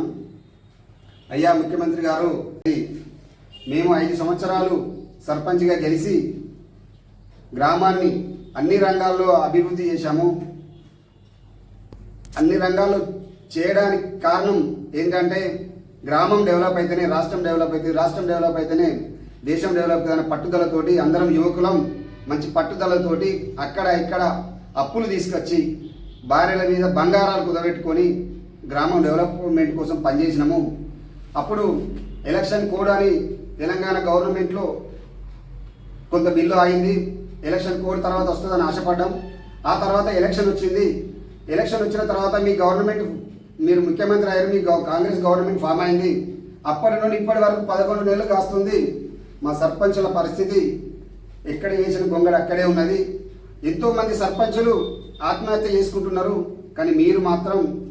చేస్తున్నాం. అయ్యా ముఖ్యమంత్రి గారు మేము ఐదు సంవత్సరాలు సర్పంచ్గా గెలిచి గ్రామాన్ని అన్ని రంగాల్లో అభివృద్ధి చేశాము. అన్ని రంగాల్లో చేయడానికి కారణం ఏంటంటే గ్రామం డెవలప్ అయితేనే రాష్ట్రం డెవలప్ అవుతుంది రాష్ట్రం డెవలప్ అయితేనే దేశం డెవలప్ అవుతుందనే పట్టుదలతోటి అందరం యువకులం మంచి పట్టుదలతోటి అక్కడ ఇక్కడ అప్పులు తీసుకొచ్చి భార్యల మీద బంగారాలు కుదబెట్టుకొని గ్రామం డెవలప్మెంట్ కోసం పనిచేసినాము. అప్పుడు ఎలక్షన్ కోడ్ అని తెలంగాణ గవర్నమెంట్లో కొంత బిల్లు ఆగింది. ఎలక్షన్ కోడ్ తర్వాత వస్తుందని ఆశపడ్డాం. ఆ తర్వాత ఎలక్షన్ వచ్చింది. ఎలక్షన్ వచ్చిన తర్వాత మీ గవర్నమెంట్ మీరు ముఖ్యమంత్రి అయ్యారు మీ కాంగ్రెస్ గవర్నమెంట్ ఫామ్ అయింది. అప్పటి నుండి ఇప్పటి వరకు పదకొండు నెలలు కాస్తుంది. మా సర్పంచుల పరిస్థితి ఎక్కడ వేసిన గొంగడు అక్కడే ఉన్నది. ఎంతోమంది సర్పంచులు ఆత్మహత్య చేసుకుంటున్నారు. కానీ మీరు మాత్రం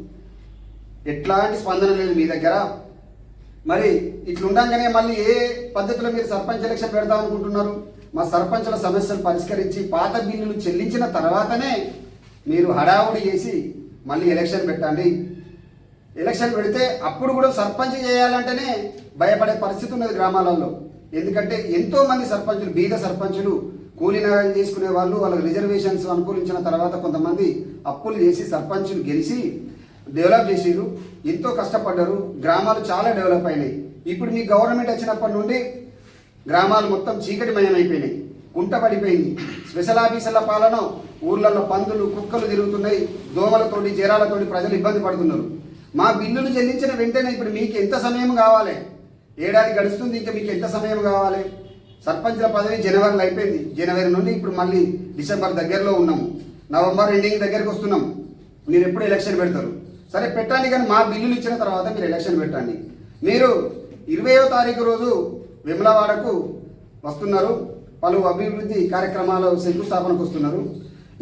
ఎట్లాంటి స్పందన లేదు మీ దగ్గర. మరి ఇట్లుండగానే మళ్ళీ ఏ పద్ధతిలో మీరు సర్పంచ్ ఎలక్షన్ పెడదాం అనుకుంటున్నారు? మా సర్పంచుల సమస్యలు పరిష్కరించి పాత బిల్లులు చెల్లించిన తర్వాతనే మీరు హడావుడి చేసి మళ్ళీ ఎలక్షన్ పెట్టండి. ఎలక్షన్ పెడితే అప్పుడు కూడా సర్పంచ్ చేయాలంటేనే భయపడే పరిస్థితి ఉన్నది గ్రామాలలో. ఎందుకంటే ఎంతో మంది సర్పంచులు బీద సర్పంచులు కూలీ నగరం తీసుకునే వాళ్ళు వాళ్ళకి రిజర్వేషన్స్ అనుకూలించిన తర్వాత కొంతమంది అప్పులు చేసి సర్పంచులు గెలిచి డెవలప్ చేసిరు ఎంతో కష్టపడ్డారు. గ్రామాలు చాలా డెవలప్ అయినాయి. ఇప్పుడు మీ గవర్నమెంట్ వచ్చినప్పటి నుండి గ్రామాలు మొత్తం చీకటిమయం అయిపోయినాయి కుంట పడిపోయింది. స్పెషల్ ఆఫీసర్ల పాలన ఊర్లలో పందులు కుక్కలు తిరుగుతున్నాయి. దోమలతోటి జ్వరాలతోటి ప్రజలు ఇబ్బంది పడుతున్నారు. మా బిల్లులు చెల్లించిన వెంటనే ఇప్పుడు మీకు ఎంత సమయం కావాలి? ఏడాది గడుస్తుంది ఇంకా మీకు ఎంత సమయం కావాలి? సర్పంచ్ల పదవి జనవరిలో అయిపోయింది. జనవరి నుండి ఇప్పుడు మళ్ళీ డిసెంబర్ దగ్గరలో ఉన్నాము. నవంబర్ ఎండింగ్ దగ్గరికి వస్తున్నాం. మీరు ఎప్పుడు ఎలక్షన్ పెడతారు? సరే పెట్టండి కానీ మా బిల్లులు ఇచ్చిన తర్వాత మీరు ఎలక్షన్ పెట్టండి. మీరు ఇరవయో తారీఖు రోజు విమలవాడకు వస్తున్నారు. పలు అభివృద్ధి కార్యక్రమాలు శంకుస్థాపనకు వస్తున్నారు.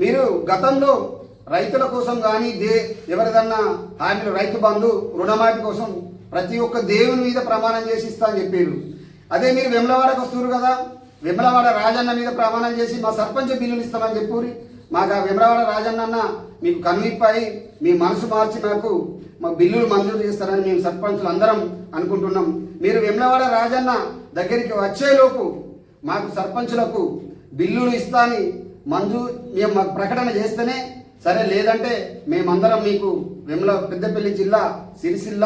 మీరు గతంలో రైతుల కోసం కానీ దే ఎవరిదన్నా హామీలు రైతు బంధు రుణమాఫీ కోసం ప్రతి ఒక్క దేవుని మీద ప్రమాణం చేసి ఇస్తా అని చెప్పారు. అదే మీరు విమలవాడకు వస్తున్నారు కదా విమలవాడ రాజన్న మీద ప్రమాణం చేసి మా సర్పంచ్ బిల్లులు ఇస్తామని చెప్పురి. మాకు ఆ విమరవాడ రాజన్న మీకు కనువిప్పాయి మీ మనసు మార్చి మాకు మా బిల్లులు మంజూరు చేస్తారని మేము సర్పంచులు అందరం అనుకుంటున్నాం. మీరు విమలవాడ రాజన్న దగ్గరికి వచ్చేలోపు మాకు సర్పంచులకు బిల్లులు ఇస్తా అని మంజూ మేము మాకు ప్రకటన చేస్తేనే సరే లేదంటే మేమందరం మీకు విమల పెద్దపల్లి జిల్లా సిరిసిల్ల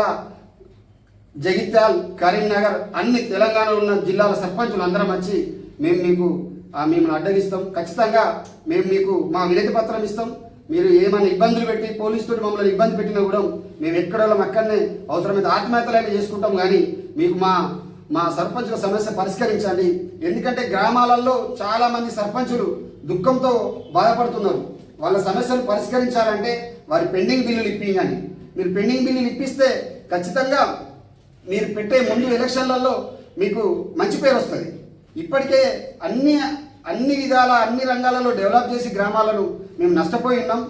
జగిత్యాల్ కరీంనగర్ అన్ని తెలంగాణలో ఉన్న జిల్లాల సర్పంచులు అందరం వచ్చి మేము మీకు మిమ్మల్ని అడ్డగిస్తాం. ఖచ్చితంగా మేము మీకు మా వినతి పత్రం ఇస్తాం. మీరు ఏమైనా ఇబ్బందులు పెట్టి పోలీసుతో మమ్మల్ని ఇబ్బంది పెట్టినా కూడా మేము ఎక్కడో అక్కడనే అవసరమైతే ఆత్మహత్యలైనా చేసుకుంటాం కానీ మీకు మా మా సర్పంచుల సమస్య పరిష్కరించండి. ఎందుకంటే గ్రామాలలో చాలా మంది సర్పంచులు దుఃఖంతో బాధపడుతున్నారు. వాళ్ళ సమస్యలు పరిష్కరించాలంటే వారి పెండింగ్ బిల్లులు ఇప్పించాలి మీరు పెండింగ్ బిల్లులు ఇప్పిస్తే ఖచ్చితంగా మీరు పెట్టే ముందు ఎలక్షన్లలో మీకు మంచి పేరు వస్తుంది. ఇప్పటికే అన్ని అన్ని విధాల అన్ని రంగాలలో డెవలప్ చేసి గ్రామాలను మేము నష్టపోయి ఉన్నాం.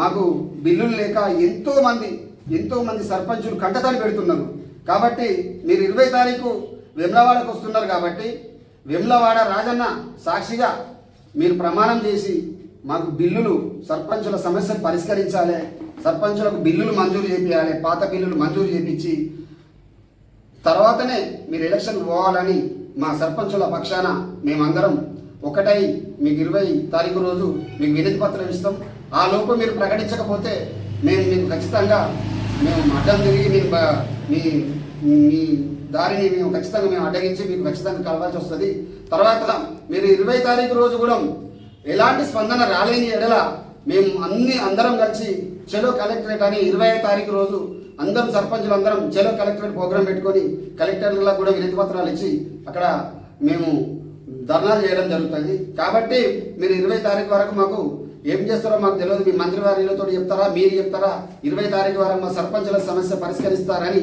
మాకు బిల్లులు లేక ఎంతోమంది ఎంతోమంది సర్పంచులు కంటతడి పెడుతున్నారు. కాబట్టి మీరు ఇరవై తారీఖు వెమ్లవాడకు వస్తున్నారు కాబట్టి వెమ్లవాడ రాజన్న సాక్షిగా మీరు ప్రమాణం చేసి మాకు బిల్లులు సర్పంచుల సమస్యలు పరిష్కరించాలి సర్పంచులకు బిల్లులు మంజూరు చేపించాలి పాత బిల్లులు మంజూరు చేపించి తర్వాతనే మీరు ఎలక్షన్ పోవాలని మా సర్పంచుల పక్షాన మేమందరం ఒకటై మీకు ఇరవై తారీఖు రోజు మీకు వినతి పత్రం ఇస్తాం. ఆ లోపు మీరు ప్రకటించకపోతే మేము మీకు ఖచ్చితంగా మేము అడ్డం తిరిగి మీ మీ మీ దారిని మేము ఖచ్చితంగా మేము అడ్డగించి మీకు ఖచ్చితంగా కలవాల్సి వస్తుంది. తర్వాత మీరు ఇరవై తారీఖు రోజు కూడా ఎలాంటి స్పందన రాలేని ఎడల మేము అన్ని అందరం కలిసి చెలో కలెక్టరేట్ అని ఇరవై తారీఖు రోజు అందరం సర్పంచులు అందరం చెలో కలెక్టరేట్ ప్రోగ్రాం పెట్టుకొని కలెక్టర్లకు కూడా వినతి పత్రాలు ఇచ్చి అక్కడ మేము ధర్నాలు చేయడం జరుగుతుంది. కాబట్టి మీరు ఇరవై తారీఖు వరకు మాకు ఏం చేస్తారో మాకు తెలియదు. మీ మంత్రివారిలతో చెప్తారా? మీరు చెప్తారా? ఇరవై తారీఖు వరకు మా సర్పంచుల సమస్య పరిష్కరిస్తారని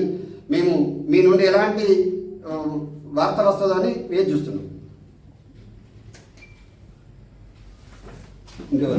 మేము మీ నుండి ఎలాంటి వార్త వస్తుందని వేచి చూస్తున్నాం. ఇంకెవరు?